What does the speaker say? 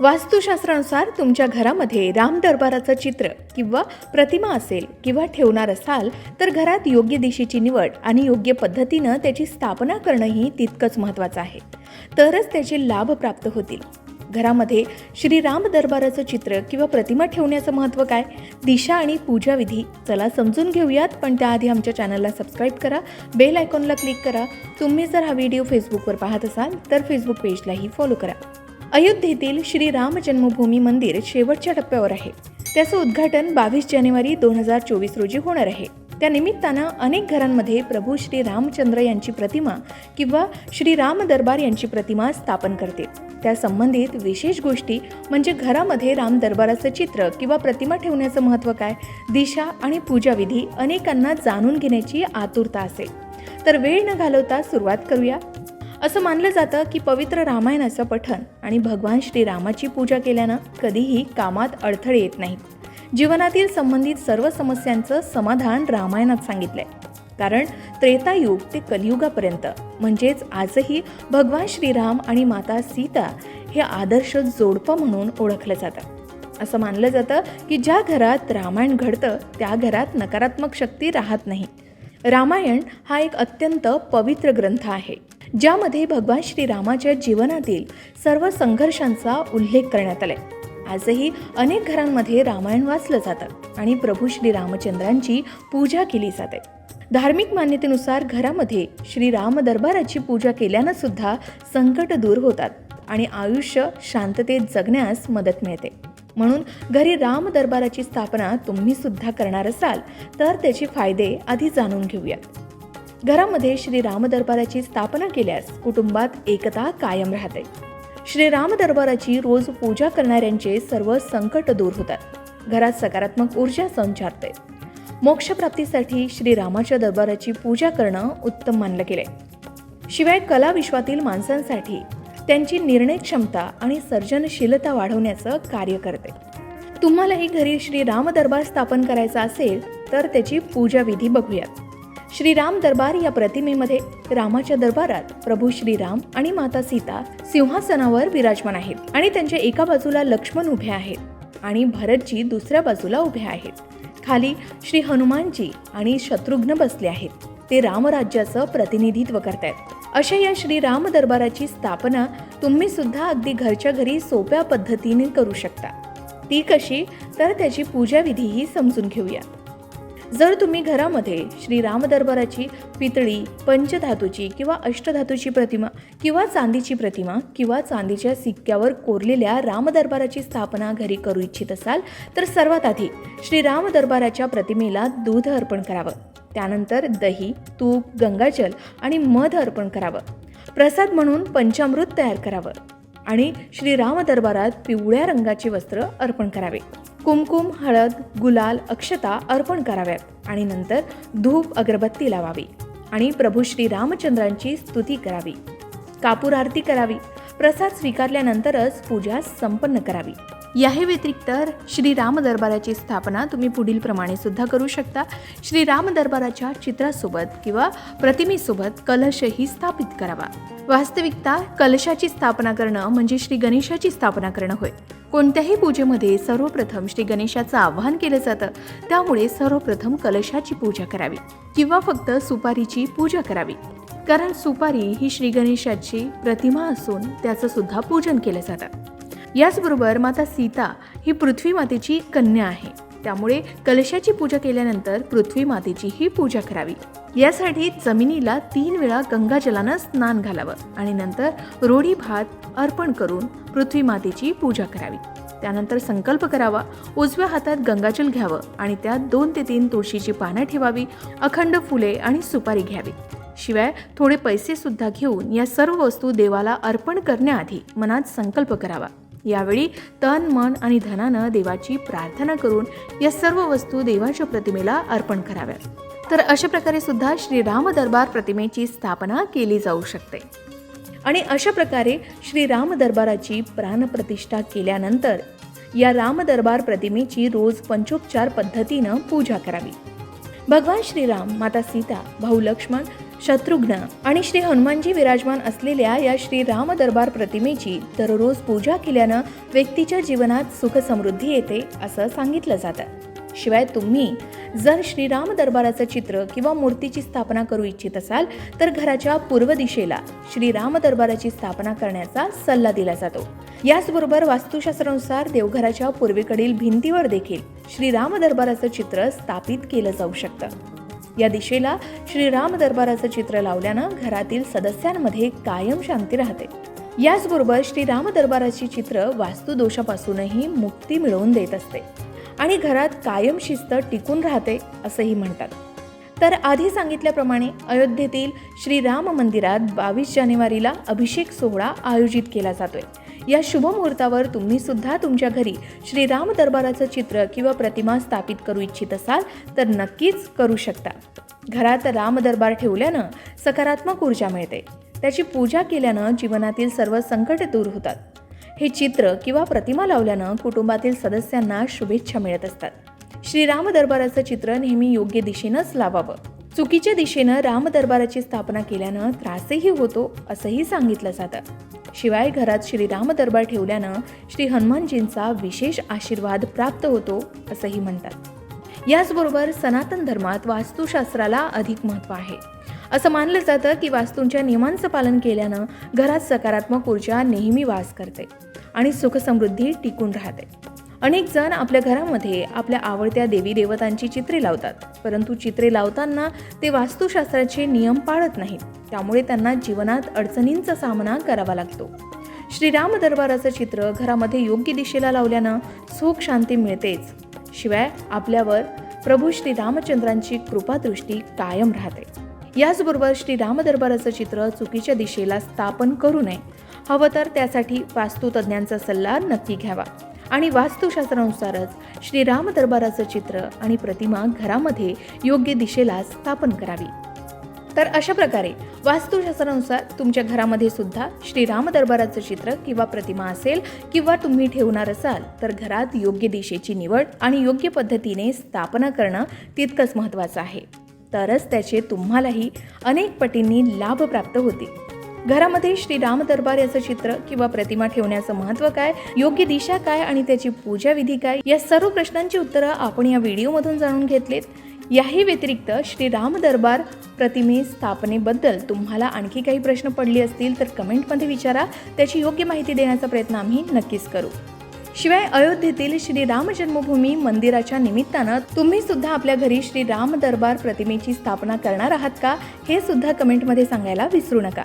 वास्तुशास्त्रानुसार तुमच्या घरामध्ये राम दरबाराचं चित्र किंवा प्रतिमा असेल किंवा ठेवणार असाल तर घरात योग्य दिशेची निवड आणि योग्य पद्धतीनं त्याची स्थापना करणंही तितकंच महत्त्वाचं आहे. तरच त्याचे लाभ प्राप्त होतील. घरामध्ये श्री राम दरबाराचं चित्र किंवा प्रतिमा ठेवण्याचं महत्त्व काय? दिशा आणि पूजाविधी चला समजून घेऊयात पण त्याआधी आमच्या चॅनलला सबस्क्राईब करा बेल आयकॉनला क्लिक करा. तुम्ही जर हा व्हिडिओ फेसबुकवर पाहत असाल तर फेसबुक पेजलाही फॉलो करा. अयोध्येतील श्री राम जन्मभूमी मंदिर शेवटच्या टप्प्यावर आहे. त्याचं उद्घाटन बावीस जानेवारी दोन हजार चोवीस रोजी होणार आहे. त्या निमित्तानं अनेक घरांमध्ये प्रभू श्री रामचंद्र यांची प्रतिमा किंवा श्री राम दरबार यांची प्रतिमा स्थापन करते. त्या संबंधित विशेष गोष्टी म्हणजे घरामध्ये राम दरबाराचं चित्र किंवा प्रतिमा ठेवण्याचं महत्त्व काय दिशा आणि पूजाविधी अनेकांना जाणून घेण्याची आतुरता असेल. तर वेळ न घालवता सुरुवात करूया. असं मानलं जातं की पवित्र रामायणाचं पठण आणि भगवान श्रीरामाची पूजा केल्यानं कधीही कामात अडथळे येत नाहीत. जीवनातील संबंधित सर्व समस्यांचं समाधान रामायणात सांगितलंय. कारण त्रेतायुग ते कलियुगापर्यंत म्हणजेच आजही भगवान श्रीराम आणि माता सीता हे आदर्श जोडपं म्हणून ओळखलं जातं. असं मानलं जातं की ज्या घरात रामायण घडतं त्या घरात नकारात्मक शक्ती राहत नाही. रामायण हा एक अत्यंत पवित्र ग्रंथ आहे. ज्यामध्ये भगवान श्रीरामाच्या जीवनातील सर्व संघर्षांचा उल्लेख करण्यात आलाय. आजही अनेक घरांमध्ये रामायण वाचलं जातं आणि प्रभू श्री रामचंद्रांची पूजा केली जाते. धार्मिक मान्यतेनुसार घरामध्ये श्रीराम दरबाराची पूजा केल्यानं सुद्धा संकट दूर होतात आणि आयुष्य शांततेत जगण्यास मदत मिळते. म्हणून घरी राम दरबाराची स्थापना तुम्ही सुद्धा करणार असाल तर त्याचे फायदे आधी जाणून घेऊयात. घरामध्ये श्री राम दरबाराची स्थापना केल्यास कुटुंबात एकता कायम राहते. श्रीराम दरबाराची रोज पूजा करणाऱ्यांचे सर्व संकट दूर होतात. घरात सकारात्मक ऊर्जा संचारते. मोक्षप्राप्तीसाठी श्री रामाच्या दरबाराची पूजा करणं उत्तम मानलं गेले शिवाय कला विश्वातील माणसांसाठी त्यांची निर्णय क्षमता आणि सर्जनशीलता वाढवण्याचं कार्य करते. तुम्हालाही घरी श्री राम दरबार स्थापन करायचा असेल तर त्याची पूजा विधी बघूयात. श्रीराम दरबार या प्रतिमेमध्ये रामाच्या दरबारात प्रभू श्रीराम आणि माता सीता सिंहासनावर विराजमान आहेत आणि त्यांच्या एका बाजूला लक्ष्मण उभे आहेत आणि भरतजी दुसऱ्या बाजूला उभे आहेत. खाली श्री हनुमानजी आणि शत्रुघ्न बसले आहेत. ते रामराज्याचं प्रतिनिधित्व करतायत. अशा या श्री राम दरबाराची स्थापना तुम्ही सुद्धा अगदी घरच्या घरी सोप्या पद्धतीने करू शकता. ती कशी? तर त्याची पूजाविधीही समजून घेऊया. जर तुम्ही घरामध्ये श्रीराम दरबाराची पितळी पंचधातूची किंवा अष्टधातूची प्रतिमा किंवा चांदीची प्रतिमा किंवा चांदीच्या सिक्क्यावर कोरलेल्या राम दरबाराची स्थापना घरी करू इच्छित असाल तर सर्वात आधी श्रीराम दरबाराच्या प्रतिमेला दूध अर्पण करावं. त्यानंतर दही तूप गंगाजल आणि मध अर्पण करावं. प्रसाद म्हणून पंचामृत तयार करावं आणि श्रीराम दरबारात पिवळ्या रंगाचे वस्त्र अर्पण करावे. कुमकुम हळद गुलाल अक्षता अर्पण कराव्यात आणि नंतर धूप अगरबत्ती लावावी आणि प्रभू श्री रामचंद्रांची स्तुती करावी. कापूर आरती करावी. प्रसाद स्वीकारल्यानंतरच पूजा संपन्न करावी. याही व्यतिरिक्त श्री राम दरबाराची स्थापना तुम्ही पुढील प्रमाणे सुद्धा करू शकता. श्री राम दरबाराच्या चित्रासोबत किंवा प्रतिमेसोबत कलशही स्थापित करावा. वास्तविकता कलशाची स्थापना करणं म्हणजे श्री गणेशाची स्थापना करणं होय. कोणत्याही पूजेमध्ये सर्वप्रथम श्री गणेशाचं आवाहन केलं जातं. त्यामुळे सर्वप्रथम कलशाची पूजा करावी किंवा फक्त सुपारीची पूजा करावी. कारण सुपारी ही श्री गणेशाची प्रतिमा असून त्याचं सुद्धा पूजन केलं जातं. याचबरोबर माता सीता ही पृथ्वी मातेची कन्या आहे. त्यामुळे कलशाची पूजा केल्यानंतर पृथ्वी मातेची ही पूजा करावी. यासाठी जमिनीला तीन वेळा गंगाजलानं स्नान घालावं आणि नंतर रोडी भात अर्पण करून पृथ्वी मातेची पूजा करावी. त्यानंतर संकल्प करावा उजव्या हातात गंगाजल घ्यावं आणि त्यात दोन ते तीन तुळशीची पानं ठेवावी अखंड फुले आणि सुपारी घ्यावी. शिवाय थोडे पैसे सुद्धा घेऊन या सर्व वस्तू देवाला अर्पण करण्याआधी मनात संकल्प करावा. यावेळी तन मन आणि धनानं देवाची प्रार्थना करून या सर्व वस्तू देवाच्या प्रतिमेला अर्पण कराव्यात तर अशा प्रकारे सुद्धा श्रीराम दरबार प्रतिमेची स्थापना केली जाऊ शकते. आणि अशा प्रकारे श्रीराम दरबाराची प्राणप्रतिष्ठा केल्यानंतर या राम दरबार प्रतिमेची रोज पंचोपचार पद्धतीनं पूजा करावी. भगवान श्रीराम माता सीता भाऊ लक्ष्मण शत्रुघ्न आणि श्री हनुमानजी विराजमान असलेल्या या श्री राम दरबार प्रतिमेची दररोज पूजा केल्यानं व्यक्तीच्या जीवनात सुख समृद्धी येते असं सांगितलं जातं. शिवाय तुम्ही जर श्रीराम दरबाराचं चित्र किंवा मूर्तीची स्थापना करू इच्छित असाल तर घराच्या पूर्व दिशेला श्रीराम दरबाराची स्थापना करण्याचा सल्ला दिला जातो. याचबरोबर वास्तुशास्त्रानुसार देवघराच्या पूर्वेकडील भिंतीवर देखील श्रीराम दरबाराचं चित्र स्थापित केलं जाऊ शकतं. या दिशेला श्रीराम दरबाराचं चित्र लावल्यानं घरातील सदस्यांमध्ये कायम शांती राहते. याचबरोबर श्रीराम दरबाराची चित्र वास्तुदोषापासूनही मुक्ती मिळवून देत असते आणि घरात कायम शिस्त टिकून राहते असंही म्हणतात. तर आधी सांगितल्याप्रमाणे अयोध्येतील श्रीराम मंदिरात बावीस जानेवारीला अभिषेक सोहळा आयोजित केला जातोय. या शुभमुहूर्तावर तुम्ही सुद्धा तुमच्या घरी श्रीराम दरबाराचं चित्र किंवा प्रतिमा स्थापित करू इच्छित असाल तर नक्कीच करू शकता. घरात राम दरबार ठेवल्यानं सकारात्मक ऊर्जा मिळते. त्याची पूजा केल्यानं जीवनातील सर्व संकट दूर होतात. हे चित्र किंवा प्रतिमा लावल्यानं कुटुंबातील सदस्यांना शुभेच्छा मिळत असतात. श्रीराम दरबाराचं चित्र नेहमी योग्य दिशेनंच लावावं. चुकीच्या दिशेनं राम दरबाराची स्थापना केल्यानं त्रासही होतो असंही सांगितलं जातं. शिवाय घरात श्रीराम दरबार ठेवल्यानं श्री हनुमानजींचा विशेष आशीर्वाद प्राप्त होतो असंही म्हणतात. याचबरोबर सनातन धर्मात वास्तुशास्त्राला अधिक महत्त्व आहे. असं मानलं जातं की वास्तूंच्या नियमांचं पालन केल्यानं घरात सकारात्मक ऊर्जा नेहमी वास करते आणि सुखसमृद्धी टिकून राहते. अनेक जण आपल्या घरामध्ये आपल्या आवडत्या देवी देवतांची चित्रे लावतात. परंतु चित्रे लावताना ते वास्तुशास्त्राचे नियम पाळत नाहीत. त्यामुळे त्यांना जीवनात अडचणींचा सामना करावा लागतो. श्रीराम दरबाराचं चित्र घरामध्ये योग्य दिशेला लावल्यानं सुख शांती मिळतेच. शिवाय आपल्यावर प्रभू श्री रामचंद्रांची कृपादृष्टी कायम राहते. याचबरोबर श्री राम दरबाराचं चित्र चुकीच्या दिशेला स्थापन करू नये. हवं तर त्यासाठी वास्तुतज्ञांचा सल्ला नक्की घ्यावा. आणि वास्तुशास्त्रानुसारच श्रीराम दरबाराचं चित्र आणि प्रतिमा घरामध्ये योग्य दिशेला स्थापन करावी. तर अशा प्रकारे वास्तुशास्त्रानुसार तुमच्या घरामध्ये सुद्धा श्रीराम दरबाराचं चित्र किंवा प्रतिमा असेल किंवा तुम्ही ठेवणार असाल तर घरात योग्य दिशेची निवड आणि योग्य पद्धतीने स्थापना करणं तितकंच महत्त्वाचं आहे. तरच त्याचे तुम्हालाही अनेक पटींनी लाभ प्राप्त होतील. घरामध्ये श्रीराम दरबार याचं चित्र किंवा प्रतिमा ठेवण्याचं महत्त्व काय योग्य दिशा काय आणि त्याची पूजा विधी काय या सर्व प्रश्नांची उत्तरं आपण या व्हिडिओमधून जाणून घेतलीत. याही व्यतिरिक्त श्रीराम दरबार प्रतिमे स्थापनेबद्दल तुम्हाला आणखी काही प्रश्न पडले असतील तर कमेंटमध्ये विचारा. त्याची योग्य माहिती देण्याचा प्रयत्न आम्ही नक्कीच करू. शिवाय अयोध्येतील श्री राम जन्मभूमी मंदिराच्या निमित्तानं तुम्ही सुद्धा आपल्या घरी श्री राम दरबार प्रतिमेची स्थापना करणार आहात का हे सुद्धा कमेंटमध्ये सांगायला विसरू नका.